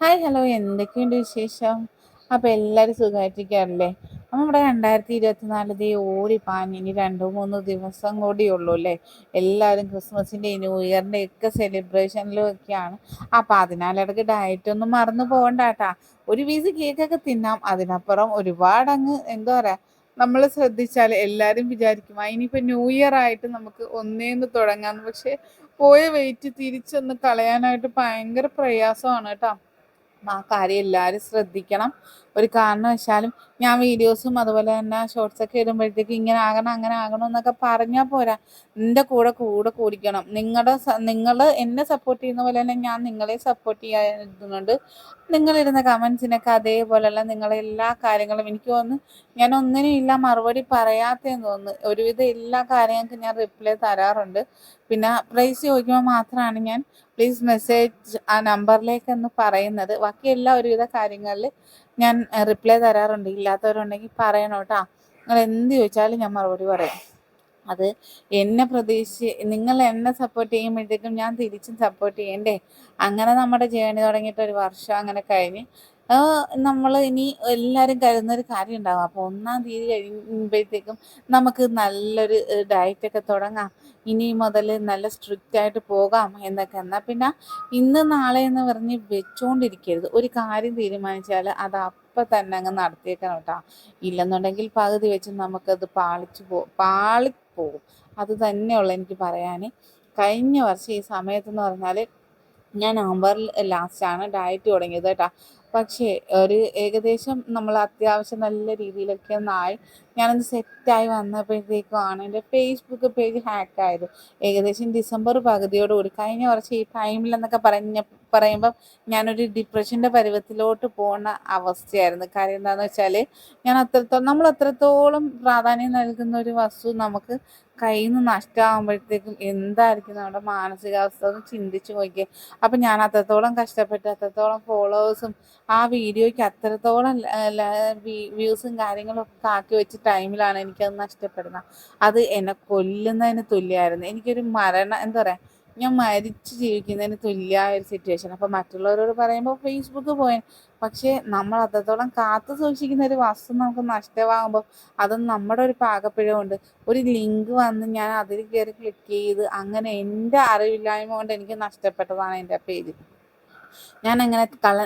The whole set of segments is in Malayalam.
ഹായ് ഹലോ എന്തൊക്കെയുണ്ട് വിശേഷം? അപ്പോൾ സുഖമായിട്ടിരിക്കാറില്ലേ? അപ്പൊ നമ്മുടെ രണ്ടായിരത്തി ഇരുപത്തിനാല് ദേ ഓടി പാഞ്ഞ്. ഇനി രണ്ടോ മൂന്നോ ദിവസം കൂടിയുള്ളൂ അല്ലേ? എല്ലാരും ക്രിസ്മസിന്റെ ന്യൂ ഇയറിന്റെ ഒക്കെ സെലിബ്രേഷനിലും ഒക്കെയാണ്. അപ്പോൾ അതിനാലിടക്ക് ഡയറ്റ് ഒന്നും മറന്നു പോകണ്ട കേട്ടാ ഒരു പീസ് കേക്കൊക്കെ തിന്നാം. അതിനപ്പുറം ഒരുപാട് അങ്ങ് എന്താ പറയുക നമ്മൾ ശ്രദ്ധിച്ചാൽ എല്ലാവരും വിചാരിക്കും ഇനിയിപ്പോൾ ന്യൂ ഇയർ ആയിട്ട് നമുക്ക് ഒന്നേന്ന് തുടങ്ങാം പക്ഷേ പോയ വെയിറ്റ് തിരിച്ചൊന്ന് കളയാനായിട്ട് ഭയങ്കര പ്രയാസമാണ് കേട്ടോ. ആ കാര്യം എല്ലാവരും ശ്രദ്ധിക്കണം. ഒരു കാരണവശാലും ഞാൻ വീഡിയോസും അതുപോലെ തന്നെ ഷോർട്സ് ഒക്കെ ഇടുമ്പോഴത്തേക്ക് ഇങ്ങനെ ആകണം അങ്ങനെ ആകണം എന്നൊക്കെ പറഞ്ഞാൽ പോരാ. എന്റെ കൂടെ കൂടെ കൂടിക്കണം. നിങ്ങളുടെ നിങ്ങൾ എന്നെ സപ്പോർട്ട് ചെയ്യുന്ന പോലെ തന്നെ ഞാൻ നിങ്ങളെ സപ്പോർട്ട് ചെയ്യുന്നുണ്ട് നിങ്ങളിരുന്ന കമൻസിനൊക്കെ അതേപോലെയുള്ള നിങ്ങളെ എല്ലാ കാര്യങ്ങളും എനിക്ക് തോന്നുന്നു ഞാൻ ഒന്നിനും ഇല്ല മറുപടി പറയാത്തതെന്ന് തോന്നുന്നു. ഒരുവിധം എല്ലാ കാര്യങ്ങൾക്കും ഞാൻ റിപ്ലൈ തരാറുണ്ട്. പിന്നെ പ്രൈസ് ചോദിക്കുമ്പോൾ മാത്രമാണ് ഞാൻ പ്ലീസ് മെസ്സേജ് ആ നമ്പറിലേക്ക് എന്ന് പറയുന്നത്. ബാക്കി എല്ലാ ഒരുവിധ കാര്യങ്ങളിൽ ഞാൻ റിപ്ലൈ തരാറുണ്ട്. ഇല്ലാത്തവരുണ്ടെങ്കിൽ പറയണം കേട്ടോ. നിങ്ങൾ എന്ത് ചോദിച്ചാലും ഞാൻ മറുപടി പറയാം. അത് എന്നെ പ്രതീക്ഷിച്ച് നിങ്ങൾ എന്നെ സപ്പോർട്ട് ചെയ്യുമ്പോഴത്തേക്കും ഞാൻ തിരിച്ചും സപ്പോർട്ട് ചെയ്യണ്ടേ? അങ്ങനെ നമ്മുടെ ജേണി തുടങ്ങിയിട്ട് ഒരു വർഷം അങ്ങനെ കഴിഞ്ഞ് നമ്മൾ ഇനി എല്ലാവരും കരുതുന്ന ഒരു കാര്യം ഉണ്ടാകും അപ്പോൾ ഒന്നാം തീയതി കഴിയുമ്പോഴത്തേക്കും നമുക്ക് നല്ലൊരു ഡയറ്റൊക്കെ തുടങ്ങാം. ഇനി മുതൽ നല്ല സ്ട്രിക്റ്റ് ആയിട്ട് പോകാം എന്നൊക്കെ. എന്നാൽ പിന്നെ ഇന്ന് നാളെ എന്ന് പറഞ്ഞ് വെച്ചുകൊണ്ടിരിക്കരുത് ഒരു കാര്യം തീരുമാനിച്ചാൽ അത് അപ്പം തന്നെ അങ്ങ് നടത്തിയേക്കണം കേട്ടോ. ഇല്ലെന്നുണ്ടെങ്കിൽ പകുതി വെച്ച് നമുക്കത് പാളിച്ചു പോ പാളിപ്പോകും അത് തന്നെയുള്ള എനിക്ക് പറയാൻ കഴിഞ്ഞ വർഷം ഈ സമയത്തെന്ന് പറഞ്ഞാൽ ഞാൻ നവംബറിൽ ലാസ്റ്റാണ് ഡയറ്റ് തുടങ്ങിയത് കേട്ടോ. പക്ഷേ ഒരു ഏകദേശം നമ്മൾ അത്യാവശ്യം നല്ല രീതിയിലൊക്കെ ഒന്നായി. ഞാനൊന്ന് സെറ്റായി വന്നപ്പോഴത്തേക്കുമാണ് എന്റെ ഫേസ്ബുക്ക് പേജ് ഹാക്കായത് ഏകദേശം ഡിസംബർ പകുതിയോടുകൂടി. കഴിഞ്ഞ കുറച്ച് ഈ ടൈമിലെന്നൊക്കെ പറഞ്ഞ പറയുമ്പം ഞാനൊരു ഡിപ്രഷന്റെ പരുവത്തിലോട്ട് പോകുന്ന അവസ്ഥയായിരുന്നു. കാര്യം എന്താണെന്ന് വെച്ചാൽ ഞാൻ അത്രത്തോളം നമ്മൾ അത്രത്തോളം പ്രാധാന്യം നൽകുന്ന ഒരു വസ്തു നമുക്ക് കയ്യിൽ നിന്ന് നഷ്ടമാകുമ്പോഴത്തേക്കും എന്തായിരിക്കും നമ്മുടെ മാനസികാവസ്ഥ ഒന്ന് ചിന്തിച്ച് നോക്കിയേ. അപ്പം ഞാൻ അത്രത്തോളം കഷ്ടപ്പെട്ട് അത്രത്തോളം ഫോളോവേഴ്സും ആ വീഡിയോയ്ക്ക് അത്രത്തോളം വ്യൂസും കാര്യങ്ങളും ഒക്കെ ആക്കി വെച്ച ടൈമിലാണ് എനിക്കത് നഷ്ടപ്പെടുന്നത്. അത് എന്നെ കൊല്ലുന്നതിന് തുല്യമായിരുന്നു. എനിക്കൊരു മരണം എന്താ പറയുക ഞാൻ മരിച്ചു ജീവിക്കുന്നതിന് തുല്യമായ ഒരു സിറ്റുവേഷൻ അപ്പോൾ മറ്റുള്ളവരോട് പറയുമ്പോൾ ഫേസ്ബുക്ക് പോയി പക്ഷേ നമ്മൾ അത്രത്തോളം കാത്തു സൂക്ഷിക്കുന്ന ഒരു വസ്തു നമുക്ക് നഷ്ടമാകുമ്പോൾ അത് നമ്മുടെ ഒരു പാകപ്പിഴവുണ്ട്. ഒരു ലിങ്ക് വന്ന് ഞാൻ അതിൽ കയറി ക്ലിക്ക് ചെയ്ത് അങ്ങനെ എന്റെ അറിവില്ലായ്മ കൊണ്ട് എനിക്ക് നഷ്ടപ്പെട്ടതാണ് എന്റെ പേര്. ഞാൻ അങ്ങനെ കള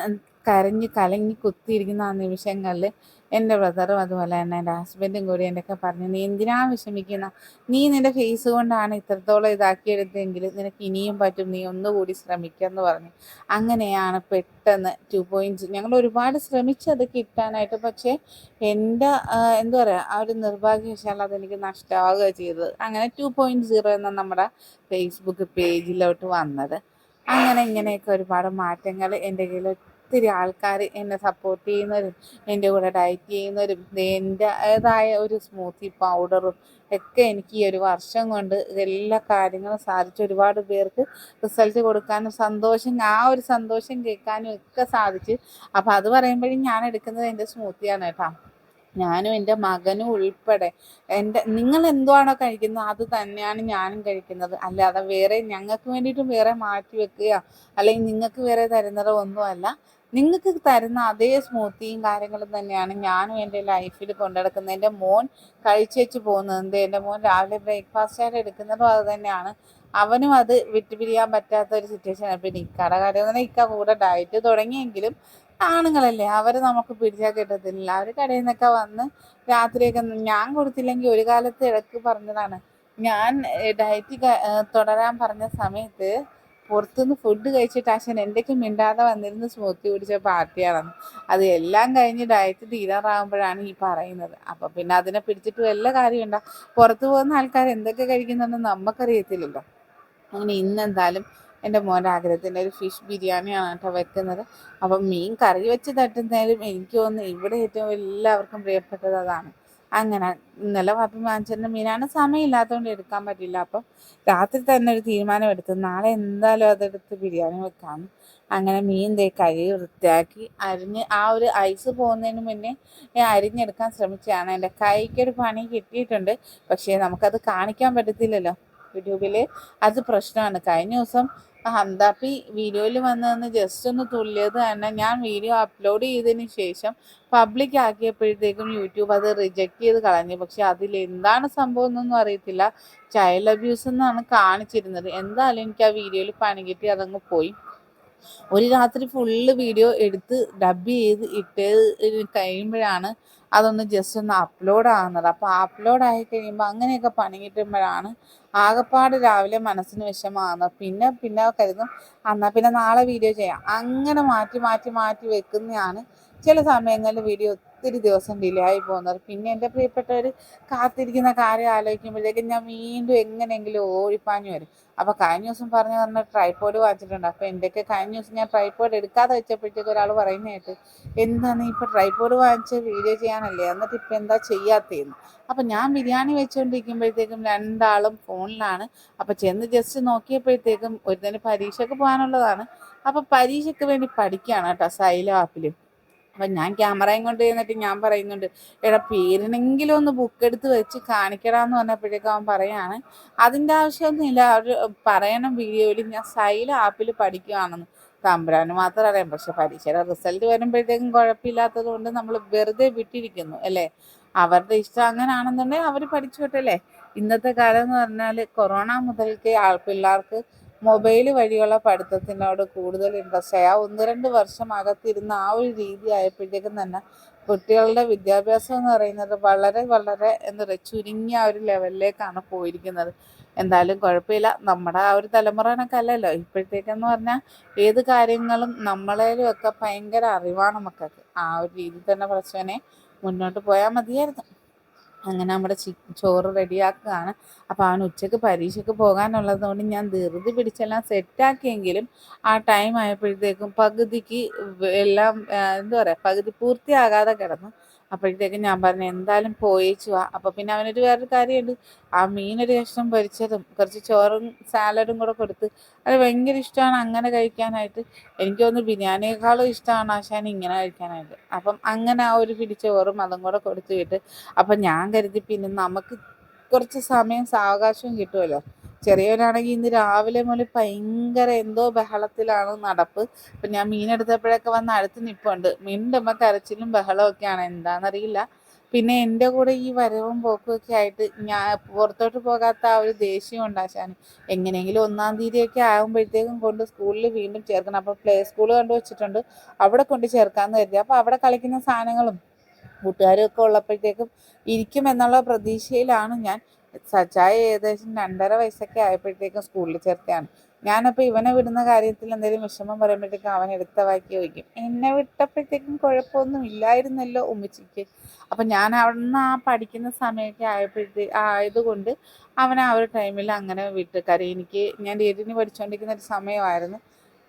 കരഞ്ഞ് കലങ്ങി കുത്തിയിരിക്കുന്ന ആ നിമിഷങ്ങളിൽ എന്റെ ബ്രദറും അതുപോലെ തന്നെ എന്റെ ഹസ്ബൻഡും കൂടി എന്റെയൊക്കെ പറഞ്ഞു നീ എന്തിനാ വിഷമിക്കുന്ന? നീ നിന്റെ ഫേസ് കൊണ്ടാണ് ഇത്രത്തോളം ഇതാക്കിയെടുത്തെങ്കിൽ നിനക്ക് ഇനിയും പറ്റും നീ ഒന്നുകൂടി ശ്രമിക്കുമെന്ന് പറഞ്ഞു. അങ്ങനെയാണ് പെട്ടെന്ന് ടു പോയിന്റ്സ് ഞങ്ങൾ ഒരുപാട് ശ്രമിച്ചത് കിട്ടാനായിട്ട് പക്ഷേ എന്റെ എന്താ പറയുക ആ ഒരു നിർഭാഗ്യവശാൽ അതെനിക്ക് നഷ്ടമാവുക ചെയ്തത്. അങ്ങനെ ടു പോയിന്റ് സീറോ എന്ന നമ്മുടെ ഫേസ്ബുക്ക് പേജിലോട്ട് വന്നത്. അങ്ങനെ ഇങ്ങനെയൊക്കെ ഒരുപാട് മാറ്റങ്ങൾ എന്റെ കയ്യിൽ ഒത്തിരി ആൾക്കാർ എന്നെ സപ്പോർട്ട് ചെയ്യുന്നവരും എന്റെ കൂടെ ഡയറ്റ് ചെയ്യുന്നവരും എന്റേതായ ഒരു സ്മൂത്തി പൗഡറും ഒക്കെ എനിക്ക് ഈ ഒരു വർഷം കൊണ്ട് എല്ലാ കാര്യങ്ങളും സാധിച്ചു. ഒരുപാട് പേർക്ക് റിസൾട്ട് കൊടുക്കാനും സന്തോഷം ആ ഒരു സന്തോഷം കേൾക്കാനും ഒക്കെ സാധിച്ചു. അപ്പോൾ അത് പറയുമ്പോഴും ഞാൻ എടുക്കുന്നത് എന്റെ സ്മൂത്തിയാണ് കേട്ടോ. ഞാനും എന്റെ മകനും ഉൾപ്പെടെ എന്റെ നിങ്ങൾ എന്തുവാണോ കഴിക്കുന്നത് അത് തന്നെയാണ് ഞാനും കഴിക്കുന്നത്. അല്ലാതെ വേറെ ഞങ്ങൾക്ക് വേണ്ടിയിട്ടും വേറെ മാറ്റി വെക്കുക അല്ലെങ്കിൽ നിങ്ങൾക്ക് വേറെ തരുന്നതോ ഒന്നുമല്ല. നിങ്ങൾക്ക് തരുന്ന അതേ സ്മൂത്തിയും കാര്യങ്ങളും തന്നെയാണ് ഞാനും എന്റെ ലൈഫിൽ കൊണ്ടെടുക്കുന്നത് എന്റെ മോൻ കഴിച്ചേച്ച് പോകുന്നത് എന്റെ മോൻ രാവിലെ ബ്രേക്ക്ഫാസ്റ്റ് ആയിട്ട് എടുക്കുന്നതും അത് തന്നെയാണ്. അവനും അത് വിട്ടുപിരിയാൻ പറ്റാത്ത ഒരു സിറ്റുവേഷൻ പിന്നെ ഇക്കാടെ കാര്യം തന്നെ ഇക്ക കൂടെ ഡയറ്റ് തുടങ്ങിയെങ്കിലും ആണുങ്ങളല്ലേ? അവർ നമുക്ക് പിടിച്ചാൽ കിട്ടത്തില്ല. അവർ കടയിൽ നിന്നൊക്കെ വന്ന് രാത്രിയൊക്കെ ഞാൻ കൊടുത്തില്ലെങ്കിൽ ഒരു കാലത്ത് ഇടയ്ക്ക് പറഞ്ഞതാണ്. ഞാൻ ഡയറ്റ് തുടരാൻ പറഞ്ഞ സമയത്ത് പുറത്തുനിന്ന് ഫുഡ് കഴിച്ചിട്ട് അച്ഛൻ എന്തൊക്കെ മിണ്ടാതെ വന്നിരുന്ന് സ്മൂത്തി കുടിച്ച പാർട്ടിയാണെന്ന്. അത് എല്ലാം കഴിഞ്ഞ് ഡയറ്റ് തീരാറാകുമ്പോഴാണ് ഈ പറയുന്നത്. അപ്പം പിന്നെ അതിനെ പിടിച്ചിട്ട് വല്ല കാര്യമുണ്ട. പുറത്തു പോകുന്ന ആൾക്കാർ എന്തൊക്കെ കഴിക്കുന്നെന്ന് നമുക്കറിയത്തില്ലല്ലോ അങ്ങനെ ഇന്നെന്തായാലും എന്റെ മോന്റെ ആഗ്രഹത്തിന്റെ ഒരു ഫിഷ് ബിരിയാണിയാണ് കേട്ടോ വെക്കുന്നത്. അപ്പം മീൻ കറി വെച്ച് തട്ടുന്നതിലും എനിക്ക് തോന്നുന്നു ഇവിടെ ഏറ്റവും എല്ലാവർക്കും പ്രിയപ്പെട്ടത് അതാണ്. അങ്ങനെ. ഇന്നലെ പറഞ്ഞു വാങ്ങിച്ചിരുന്ന മീനാണ് സമയമില്ലാത്തതുകൊണ്ട് എടുക്കാൻ പറ്റില്ല അപ്പം രാത്രി തന്നെ ഒരു തീരുമാനം എടുത്തു നാളെ എന്തായാലും അതെടുത്ത് ബിരിയാണി വെക്കാം. അങ്ങനെ മീൻ തേ കഴുകി വൃത്തിയാക്കി അരിഞ്ഞ് ആ ഒരു ഐസ് പോകുന്നതിന് മുന്നേ അരിഞ്ഞെടുക്കാൻ ശ്രമിച്ചതാണ്. എന്റെ കൈക്കൊരു പണി കിട്ടിയിട്ടുണ്ട്. പക്ഷേ നമുക്കത് കാണിക്കാൻ പറ്റത്തില്ലല്ലോ. യൂട്യൂബിൽ അത് പ്രശ്നമാണ്. കഴിഞ്ഞ ദിവസം ഹംദാപ്പി വീഡിയോയിൽ വന്നതെന്ന് ജസ്റ്റ് ഒന്ന് തുള്ളിയത് തന്നെ. ഞാൻ വീഡിയോ അപ്ലോഡ് ചെയ്തതിന് ശേഷം പബ്ലിക് ആക്കിയപ്പോഴത്തേക്കും യൂട്യൂബ് അത് റിജക്റ്റ് ചെയ്ത് കളഞ്ഞു. പക്ഷെ അതിൽ എന്താണ് സംഭവം എന്നൊന്നും അറിയത്തില്ല. ചൈൽഡ് അബ്യൂസ് എന്നാണ് കാണിച്ചിരുന്നത്. എന്തായാലും എനിക്ക് ആ വീഡിയോയിൽ പണി കിട്ടി അതങ്ങ് പോയി. ഒരു രാത്രി ഫുള്ള് വീഡിയോ എടുത്ത് ഡബ് ചെയ്ത് ഇട്ട് കഴിയുമ്പോഴാണ് അതൊന്ന് ജസ്റ്റ് ഒന്ന് അപ്ലോഡ് ആകുന്നത് അപ്പോൾ അപ്ലോഡ് ആയി കഴിയുമ്പോൾ അങ്ങനെയൊക്കെ പണി കിട്ടുമ്പോഴാണ് ആകെപ്പാട് രാവിലെ മനസ്സിന് വിഷമാകുന്നത് പിന്നെ പിന്നെ കരുതും എന്നാൽ പിന്നെ നാളെ വീഡിയോ ചെയ്യാം. അങ്ങനെ മാറ്റി മാറ്റി മാറ്റി വെക്കുന്നതാണ് ചില സമയങ്ങളിൽ വീഡിയോ ഒത്തിരി ദിവസം ഡിലേ ആയി പോകുന്നത്. പിന്നെ എന്റെ പ്രിയപ്പെട്ടവർ കാത്തിരിക്കുന്ന കാര്യം ആലോചിക്കുമ്പോഴേക്കും ഞാൻ വീണ്ടും എങ്ങനെയെങ്കിലും ഓടിപ്പാഞ്ഞു വരും. അപ്പോൾ കഴിഞ്ഞ ദിവസം പറഞ്ഞു പറഞ്ഞ ട്രൈപ്പോഡ് വാങ്ങിച്ചിട്ടുണ്ട്. അപ്പോൾ എന്റെയൊക്കെ കഴിഞ്ഞ ദിവസം ഞാൻ ട്രൈപ്പോഡ് എടുക്കാതെ വെച്ചപ്പോഴത്തേക്ക് ഒരാൾ പറയുന്നതായിട്ട് എന്താണ് ഇപ്പോൾ ട്രൈപ്പോഡ് വാങ്ങിച്ച് വീഡിയോ ചെയ്യാനല്ലേ? എന്നിട്ട് ഇപ്പം എന്താ ചെയ്യാത്തതെന്ന്? അപ്പം ഞാൻ ബിരിയാണി വെച്ചുകൊണ്ടിരിക്കുമ്പോഴത്തേക്കും രണ്ടാളും ഫോണിലാണ്. അപ്പം ചെന്ന് ജസ്റ്റ് നോക്കിയപ്പോഴത്തേക്കും ഒരു തന്നെ പരീക്ഷയ്ക്ക് പോകാനുള്ളതാണ്. അപ്പം പരീക്ഷയ്ക്ക് വേണ്ടി പഠിക്കുകയാണ് കേട്ടോ സൈലോ ആപ്പിലും. അപ്പം ഞാൻ ക്യാമറയും കൊണ്ട് ചെന്നിട്ട് ഞാൻ പറയുന്നുണ്ട് എടാ പേരിനെങ്കിലും ഒന്ന് ബുക്ക് എടുത്ത് വെച്ച് കാണിക്കടാന്ന് പറഞ്ഞപ്പോഴേക്കും അവൻ പറയാണ് അതിന്റെ ആവശ്യമൊന്നുമില്ല അവർ പറയണം വീഡിയോയിൽ ഞാൻ സൈല ആപ്പിൽ പഠിക്കുകയാണെന്ന് തമ്പുരാന് മാത്രം അറിയാം പക്ഷെ പരീക്ഷയുടെ റിസൾട്ട് വരുമ്പോഴത്തേക്കും കുഴപ്പമില്ലാത്തത് കൊണ്ട് നമ്മൾ വെറുതെ വിട്ടിരിക്കുന്നു അല്ലേ? അവരുടെ ഇഷ്ടം അങ്ങനെയാണെന്നുണ്ടെങ്കിൽ അവർ പഠിച്ചു വിട്ടല്ലേ ഇന്നത്തെ കാലം എന്ന് പറഞ്ഞാൽ കൊറോണ മുതൽക്ക് പിള്ളേർക്ക് മൊബൈൽ വഴിയുള്ള പഠിത്തത്തിനോട് കൂടുതൽ ഇൻട്രസ്റ്റ് ആയി. ആ ഒന്ന് രണ്ട് വർഷം അകത്തിരുന്ന ആ ഒരു രീതി ആയപ്പോഴത്തേക്കും തന്നെ കുട്ടികളുടെ വിദ്യാഭ്യാസം എന്ന് പറയുന്നത് വളരെ വളരെ എന്താ പറയുക ചുരുങ്ങിയ ഒരു ലെവലിലേക്കാണ് പോയിരിക്കുന്നത്. എന്തായാലും കുഴപ്പമില്ല. നമ്മുടെ ആ ഒരു തലമുറ അല്ലല്ലോ. ഇപ്പോഴത്തേക്കെന്ന് പറഞ്ഞാൽ ഏത് കാര്യങ്ങളും നമ്മളേലും ഒക്കെ ഭയങ്കര അറിവാണ് മക്കൾക്ക്. ആ ഒരു രീതിയിൽ തന്നെ പ്രശ്നനെ മുന്നോട്ട് പോയാൽ മതിയായിരുന്നു. അങ്ങനെ നമ്മുടെ ചി ചോറ് റെഡിയാക്കുകയാണ്. അപ്പോൾ അവൻ ഉച്ചയ്ക്ക് പരീക്ഷയ്ക്ക് പോകാനുള്ളതുകൊണ്ട് ഞാൻ ധൃതി പിടിച്ചെല്ലാം സെറ്റാക്കിയെങ്കിലും ആ ടൈം ആയപ്പോഴത്തേക്കും പകുതിക്ക് എല്ലാം എന്താ പറയുക പകുതി പൂർത്തിയാകാതെ കിടന്നു. അപ്പോഴത്തേക്കും ഞാൻ പറഞ്ഞു എന്തായാലും പോയേച്ചു വാ. അപ്പോൾ പിന്നെ അവനൊരു വേറൊരു കാര്യമുണ്ട്. ആ മീനൊരു കഷ്ണം പൊരിച്ചതും കുറച്ച് ചോറും സാലഡും കൂടെ കൊടുത്ത് അത് ഭയങ്കര ഇഷ്ടമാണ് അങ്ങനെ കഴിക്കാനായിട്ട്. എനിക്ക് തോന്നുന്നു ബിരിയാണിയേക്കാളും ഇഷ്ടമാണ് ആശാൻ ഇങ്ങനെ കഴിക്കാനായിട്ട്. അപ്പം അങ്ങനെ ആ ഒരു പിടിച്ചോറും അതും കൂടെ കൊടുത്തു വിട്ട് അപ്പം ഞാൻ കരുതി പിന്നെ നമുക്ക് കുറച്ച് സമയം സാവകാശവും കിട്ടുമല്ലോ. ചെറിയവനാണെങ്കിൽ ഇന്ന് രാവിലെ മുതൽ ഭയങ്കര എന്തോ ബഹളത്തിലാണ് നടപ്പ്. അപ്പം ഞാൻ മീനെടുത്തപ്പോഴൊക്കെ വന്ന് അടുത്ത് നിൽപ്പുണ്ട് മിണ്ടുമ്പോൾ കരച്ചിലും ബഹളമൊക്കെയാണ് എന്താണെന്നറിയില്ല പിന്നെ എന്റെ കൂടെ ഈ വരവും പോക്കും ഒക്കെ ആയിട്ട് ഞാൻ പുറത്തോട്ട് പോകാത്ത ആ ഒരു ദേഷ്യം ഉണ്ടാശാന് എങ്ങനെയെങ്കിലും ഒന്നാം തീയതിയൊക്കെ ആകുമ്പോഴത്തേക്കും കൊണ്ട് സ്കൂളിൽ വീണ്ടും ചേർക്കണം. അപ്പോൾ പ്ലേ സ്കൂൾ കണ്ടു വെച്ചിട്ടുണ്ട്. അവിടെ കൊണ്ട് ചേർക്കാമെന്ന് കരുതി. അപ്പോൾ അവിടെ കളിക്കുന്ന സാധനങ്ങളും കൂട്ടുകാരും ഒക്കെ ഉള്ളപ്പോഴത്തേക്കും ഇരിക്കും എന്നുള്ള പ്രതീക്ഷയിലാണ് ഞാൻ. സച്ചായ ഏകദേശം രണ്ടര വയസ്സൊക്കെ ആയപ്പോഴത്തേക്കും സ്കൂളിൽ ചേർത്തയാണ് ഞാനപ്പോൾ ഇവനെ വിടുന്ന കാര്യത്തിൽ എന്തെങ്കിലും വിഷമം പറയുമ്പോഴത്തേക്കും അവൻ എടുത്ത വാക്കി വയ്ക്കും എന്നെ വിട്ടപ്പോഴത്തേക്കും കുഴപ്പമൊന്നും ഇല്ലായിരുന്നല്ലോ ഉമ്മച്ചിക്ക്? അപ്പം ഞാൻ അവിടുന്ന് ആ പഠിക്കുന്ന സമയമൊക്കെ ആയപ്പോഴത്തേ ആയതുകൊണ്ട് അവൻ ആ ഒരു ടൈമിൽ അങ്ങനെ വിട്ട് കാര്യം എനിക്ക് ഞാൻ ഡേറ്റിന് പഠിച്ചുകൊണ്ടിരിക്കുന്ന ഒരു സമയമായിരുന്നു.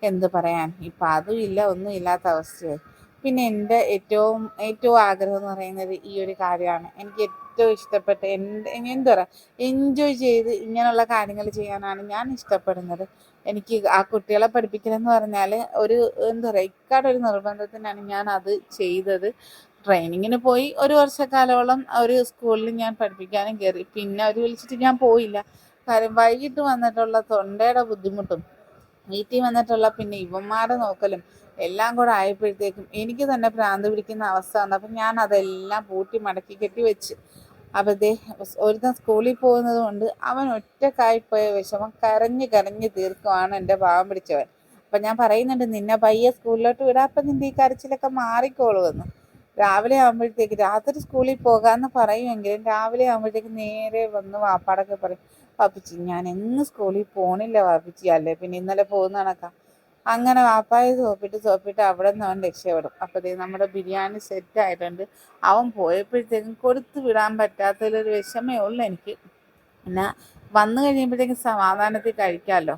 എന്ത് പറയാൻ? ഇപ്പം അതും ഇല്ല ഒന്നും ഇല്ലാത്ത അവസ്ഥയായി. പിന്നെ എന്റെ ഏറ്റവും ഏറ്റവും ആഗ്രഹം എന്ന് പറയുന്നത് ഈ ഒരു കാര്യമാണ്. എനിക്ക് ഏറ്റവും ഇഷ്ടപ്പെട്ട എന്റെ എന്താ പറയുക എൻജോയ് ചെയ്ത് ഇങ്ങനെയുള്ള കാര്യങ്ങൾ ചെയ്യാനാണ് ഞാൻ ഇഷ്ടപ്പെടുന്നത്. എനിക്ക് ആ കുട്ടികളെ പഠിപ്പിക്കലെന്ന് പറഞ്ഞാൽ ഒരു എന്താ പറയുക ഇക്കാട് ഒരു നിർബന്ധത്തിനാണ് ഞാൻ അത് ചെയ്തത്. ട്രെയിനിങ്ങിന് പോയി ഒരു വർഷക്കാലോളം ഒരു സ്കൂളിൽ ഞാൻ പഠിപ്പിക്കാനും കയറി. പിന്നെ അവർ വിളിച്ചിട്ട് ഞാൻ പോയില്ല. കാര്യം വൈകിട്ട് വന്നിട്ടുള്ള തൊണ്ടയുടെ ബുദ്ധിമുട്ടും വീട്ടിൽ വന്നിട്ടുള്ള പിന്നെ ഇവന്മാരെ നോക്കലും എല്ലാം കൂടെ ആയപ്പോഴത്തേക്കും എനിക്ക് തന്നെ ഭ്രാന്ത് പിടിക്കുന്ന അവസ്ഥ വന്നപ്പോൾ ഞാൻ അതെല്ലാം പൂട്ടി മടക്കി കെട്ടി വെച്ച്. ദേ ഒരുത്തൻ സ്കൂളിൽ പോകുന്നത് കൊണ്ട് അവൻ ഒറ്റക്കായി പോയ വിഷമം കരഞ്ഞ് കരഞ്ഞ് തീർക്കുവാണ് എന്റെ പാവം പിടിച്ചവൻ. അപ്പം ഞാൻ പറയുന്നുണ്ട് നിന്നെ പയ്യെ സ്കൂളിലോട്ട് വിടാം അപ്പം നിന്റെ ഈ കരച്ചിലൊക്കെ മാറിക്കോളുമെന്ന്. രാവിലെ ആകുമ്പോഴത്തേക്ക് രാത്രി സ്കൂളിൽ പോകാമെന്ന് പറയുമെങ്കിലും രാവിലെ ആകുമ്പോഴത്തേക്ക് നേരെ വന്ന് വാപ്പാടൊക്കെ പറയും പാപ്പിച്ചി ഞാൻ എന്ന് സ്കൂളിൽ പോണില്ല പാപ്പിച്ചി അല്ലേ? പിന്നെ ഇന്നലെ പോകുന്ന കണക്കാം. അങ്ങനെ വാപ്പായ സോപ്പിട്ട് സോപ്പിട്ട് അവിടെ നിന്ന് അവൻ രക്ഷപ്പെടും. അപ്പോഴത്തേ നമ്മുടെ ബിരിയാണി സെറ്റ് ആയിട്ടുണ്ട്. അവൻ പോയപ്പോഴത്തേക്കും കൊടുത്തു വിടാൻ പറ്റാത്തതിലൊരു വിഷമേ ഉള്ളൂ എനിക്ക്. പിന്നെ വന്നു കഴിയുമ്പോഴത്തേക്കും സമാധാനത്തിൽ കഴിക്കാമല്ലോ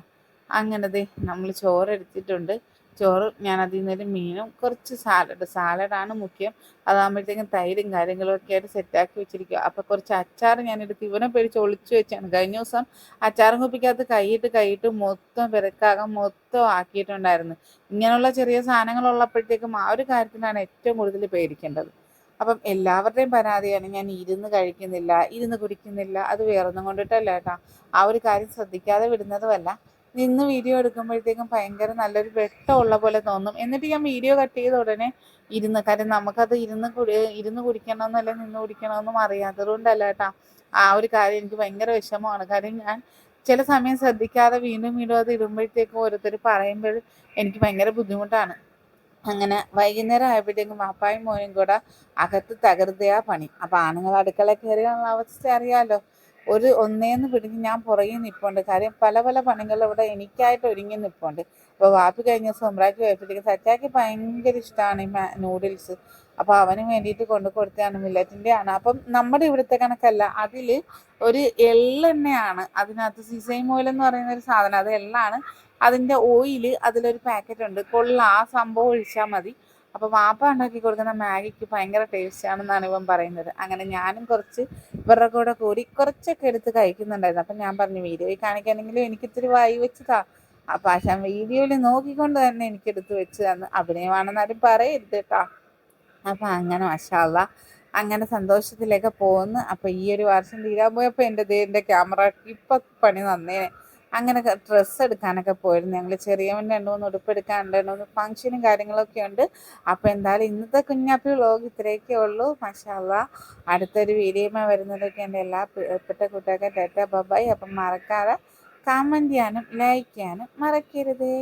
അങ്ങനത്തെ നമ്മൾ ചോറ് എടുത്തിട്ടുണ്ട്. ചോറ് ഞാൻ അതിൽ നിന്നൊരു മീനും കുറച്ച് സാലഡ്. സാലഡാണ് മുഖ്യം. അതാകുമ്പോഴത്തേക്കും തൈരും കാര്യങ്ങളും ഒക്കെ ആയിട്ട് സെറ്റാക്കി വെച്ചിരിക്കുക അപ്പോൾ കുറച്ച് അച്ചാർ ഞാൻ എടുത്ത് ഇവനെ പേടിച്ച് ഒളിച്ചു വെച്ചാണ്. കഴിഞ്ഞ ദിവസം അച്ചാറും കുപ്പിക്കകത്ത് കൈയിട്ട് കൈയിട്ട് മൊത്തം പെരക്കാകം മൊത്തം ആക്കിയിട്ടുണ്ടായിരുന്നു. ഇങ്ങനെയുള്ള ചെറിയ സാധനങ്ങൾ ഉള്ളപ്പോഴത്തേക്കും ആ ഒരു കാര്യത്തിനാണ് ഏറ്റവും കൂടുതൽ പേടിക്കേണ്ടത്. അപ്പം എല്ലാവരുടെയും പരാതിയാണ് ഞാൻ ഇരുന്ന് കഴിക്കുന്നില്ല ഇരുന്ന് കുടിക്കുന്നില്ല അത് വേറൊന്നും കൊണ്ടിട്ടല്ല കേട്ടോ. ആ ഒരു കാര്യം ശ്രദ്ധിക്കാതെ വിടുന്നതുമല്ല. നിന്ന് വീഡിയോ എടുക്കുമ്പോഴത്തേക്കും ഭയങ്കര നല്ലൊരു വെട്ടമുള്ള പോലെ തോന്നും. എന്നിട്ട് ഞാൻ വീഡിയോ കട്ട് ചെയ്ത ഉടനെ ഇരുന്ന് കാര്യം നമുക്കത് ഇരുന്ന് കുടി ഇരുന്ന് കുടിക്കണമെന്നല്ല നിന്ന് കുടിക്കണമെന്നും അറിയാത്തത് കൊണ്ടല്ല കേട്ടോ. ആ ഒരു കാര്യം എനിക്ക് ഭയങ്കര വിഷമമാണ്. കാര്യം ഞാൻ ചില സമയം ശ്രദ്ധിക്കാതെ വീണ്ടും വീണ്ടും അത് ഇടുമ്പോഴത്തേക്കും ഓരോരുത്തർ പറയുമ്പോൾ എനിക്ക് ഭയങ്കര ബുദ്ധിമുട്ടാണ്. അങ്ങനെ വൈകുന്നേരം ആയപ്പോഴത്തേക്കും വാപ്പായും മോനും കൂടെ അകത്ത് തകർത്തയാ പണി. അപ്പം ആണുങ്ങൾ അടുക്കള കയറിയുള്ള അവസ്ഥ അറിയാലോ. ഒരു ഒന്നേന്ന് പിടിച്ച് ഞാൻ പുറകിൽ നിൽപ്പുണ്ട് കാര്യം പല പല പണികൾ ഇവിടെ എനിക്കായിട്ട് ഒരുങ്ങി നിൽപ്പുണ്ട് അപ്പോൾ വാപ്പി കഴിഞ്ഞ ദിവസം ഉമ്രാക്കി പോയപ്പോഴത്തേക്ക് സച്ചാക്ക് ഭയങ്കര ഇഷ്ടമാണ് ഈ നൂഡിൽസ് അപ്പോൾ അവന് വേണ്ടിയിട്ട് കൊണ്ടു കൊടുത്തതാണ് മില്ലറ്റിന്റെ ആണ്. അപ്പം നമ്മുടെ ഇവിടുത്തെ കണക്കല്ല അതിൽ ഒരു എള്ളെണ്ണയാണ് അതിനകത്ത് സിസൈം ഓയിൽ എന്ന് പറയുന്ന ഒരു സാധനം അത് എള്ളാണ് അതിന്റെ ഓയിൽ അതിലൊരു പാക്കറ്റ് ഉണ്ട്. കൊള്ള. ആ സംഭവം ഒഴിച്ചാൽ മതി. അപ്പോൾ വാപ്പ ഉണ്ടാക്കി കൊടുക്കുന്ന മാഗിക്ക് ഭയങ്കര ടേസ്റ്റ് ആണെന്നാണ് ഇവൻ പറയുന്നത്. അങ്ങനെ ഞാനും കുറച്ച് ഇവരുടെ കൂടെ കൂടി കുറച്ചൊക്കെ എടുത്ത് കഴിക്കുന്നുണ്ടായിരുന്നു. അപ്പം ഞാൻ പറഞ്ഞു വീഡിയോയിൽ കാണിക്കാനെങ്കിലും എനിക്കിത്തിരി വായി വെച്ച് താ അപ്പം പക്ഷെ വീഡിയോയിൽ നോക്കിക്കൊണ്ട് തന്നെ എനിക്കെടുത്ത് വെച്ച് തന്ന് അഭിനയമാണെന്നാലും പറയരുത് കേട്ടോ അപ്പം അങ്ങനെ മഷാല്ല അങ്ങനെ സന്തോഷത്തിലേക്ക് പോകുന്നു. അപ്പം ഈ ഒരു വർഷം തീരാൻ പോയപ്പോൾ എന്റെ ദേ എന്റെ ക്യാമറ ഇപ്പം പണി നന്നേനെ അങ്ങനെ ഡ്രസ്സ് എടുക്കാനൊക്കെ പോയിരുന്നു. ഞങ്ങൾ ചെറിയവൻ രണ്ട് മൂന്ന് ഉടുപ്പ് എടുക്കാൻ രണ്ട് മൂന്ന് ഫംഗ്ഷനും കാര്യങ്ങളൊക്കെ ഉണ്ട്. അപ്പോൾ എന്തായാലും ഇന്നത്തെ കുഞ്ഞാപ്പി വ്ളോഗ് ഇത്രയൊക്കെ ഉള്ളൂ. മഷാല്ല അടുത്തൊരു വീഡിയോമായി വരുന്നതൊക്കെ എന്റെ എല്ലാ പ്രിയപ്പെട്ട കൂട്ടുകാർക്കും ഡേറ്റ ബബായി. അപ്പം മറക്കാതെ കമന്റ് ചെയ്യാനും ലൈക്ക് ചെയ്യാനും മറക്കരുതേ.